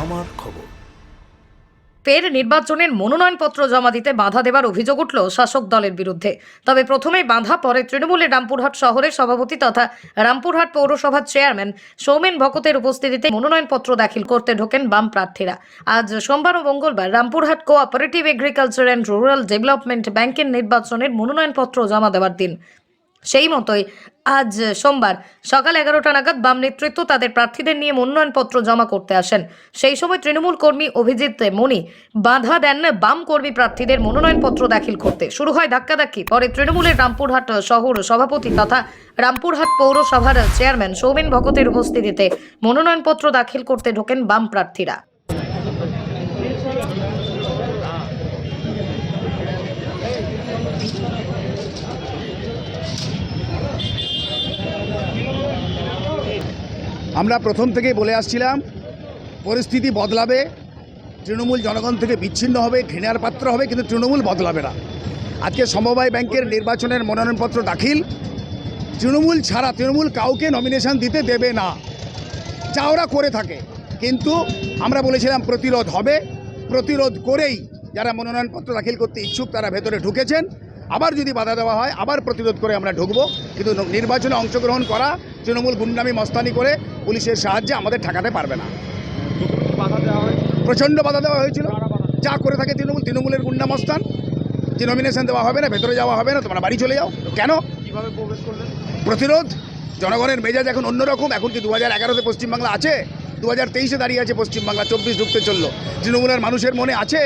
আমার খবর। ফের নির্বাচনের মনোনয়নপত্র জমা দিতে বাধা দেওয়ার অভিযোগ উঠল শাসক দলের বিরুদ্ধে। তবে প্রথমে বাধা পরে তৃণমূলের রামপুরহাট শহরের সভাপতি তথা রামপুরহাট পৌরসভার চেয়ারম্যান সৌমেন ভকতের উপস্থিতিতে মনোনয়নপত্র দাখিল করতে ঢোকেন বাম প্রার্থীরা। আজ সোমবার ও মঙ্গলবার Rampurhat cooperative agriculture and rural development ব্যাংকের নির্বাচনের মনোনয়নপত্র জমা দেওয়ার দিন। সেই মতোই আজ সোমবার সকাল এগারোটা নাগাদ বাম নেতৃত্ব তাদের প্রার্থীদের নিয়ে মনোনয়নপত্র জমা করতে আসেন। সেই সময় তৃণমূল কর্মী অভিজিৎ মণি বাধা দেন বাম কর্মী প্রার্থীদের মনোনয়নপত্র দাখিল করতে। শুরু হয় ধাক্কাধাক্কি। পরে তৃণমূলের রামপুরহাট শহর সভাপতি তথা রামপুরহাট পৌরসভার চেয়ারম্যান সৌমেন ভগতের উপস্থিতিতে মনোনয়নপত্র দাখিল করতে ঢোকেন বাম প্রার্থীরা। আমরা প্রথম থেকেই বলে আসছিলাম, পরিস্থিতি বদলাবে, তৃণমূল জনগণ থেকে বিচ্ছিন্ন হবে, ঘৃণার পাত্র হবে, কিন্তু তৃণমূল বদলাবে না। আজকে সমবায় ব্যাংকের নির্বাচনের মনোনয়নপত্র দাখিল। তৃণমূল ছাড়া, তৃণমূল কাউকে নমিনেশন দিতে দেবে না। যা ওরা করে থাকে। কিন্তু আমরা বলেছিলাম প্রতিরোধ হবে। প্রতিরোধ করেই যারা মনোনয়নপত্র দাখিল করতে ইচ্ছুক, তারা ভেতরে ঢুকেছেন। আবার যদি বাধা দেওয়া হয়, আবার প্রতিরোধ করে আমরা ঢুকবো। কিন্তু নির্বাচনে অংশগ্রহণ করা তৃণমূল গুন্ডামি মস্তানি করে পুলিশের সাহায্যে আমাদের ঠেকাতে পারবে না। প্রচণ্ড বাধা দেওয়া হয়েছিল। যা করে থাকে তৃণমূল তৃণমূলের গুন্ডা মস্তান। যে নমিনেশন দেওয়া হবে না ভেতরে যাওয়া হবে না তোমরা বাড়ি চলে যাও। কেন? প্রতিরোধ জনগণের মেজাজ এখন অন্যরকম। এখন কি দু হাজার এগারোতে পশ্চিমবাংলা আছে? দু হাজার তেইশে দাঁড়িয়ে আছে পশ্চিমবাংলা চব্বিশ ঢুকতে চলল। তৃণমূলের মানুষের মনে আছে?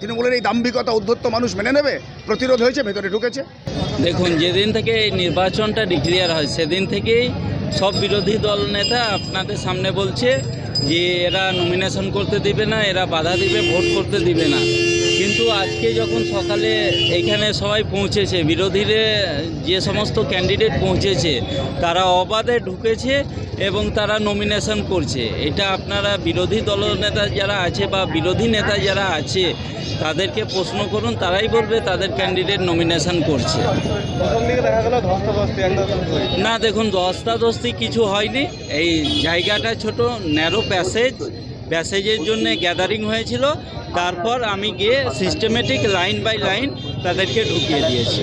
তৃণমূলের এই দাম্ভিকতা উদ্ধত্ত মানুষ মেনে নেবে? প্রতিরোধ হয়েছে, ভেতরে ঢুকেছে? দেখুন, যেদিন থেকে নির্বাচনটা ডিক্লিয়ার হয়, সেদিন থেকেই সব বিরোধী দল নেতা আপনাদের সামনে বলছে যে, এরা নমিনেশন করতে দিবে না, এরা বাধা দিবে, ভোট করতে দিবে না। আজকে যখন সকালে এখানে সবাই পৌঁছেছে, বিরোধীরে যে সমস্ত ক্যান্ডিডেট পৌঁছেছে, তারা অবাধে ঢুকেছে এবং তারা নমিনেশন করছে। এটা আপনারা বিরোধী দলনেতা যারা আছে বা বিরোধী নেতা যারা আছে, তাদেরকে প্রশ্ন করুন, তারাই বলবে তাদের ক্যান্ডিডেট নমিনেশন করছে। ধস্তাধস্তি না, দেখুন, দস্তাদস্তি কিছু হয়নি। এই জায়গাটা ছোট ন্যারো প্যাসেজ প্যাসেজের জন্য গ্যাদারিং হয়েছিল। তারপর আমি গিয়ে সিস্টেমেটিক লাইন বাই লাইন তাদেরকে ঢুকিয়ে দিয়েছি।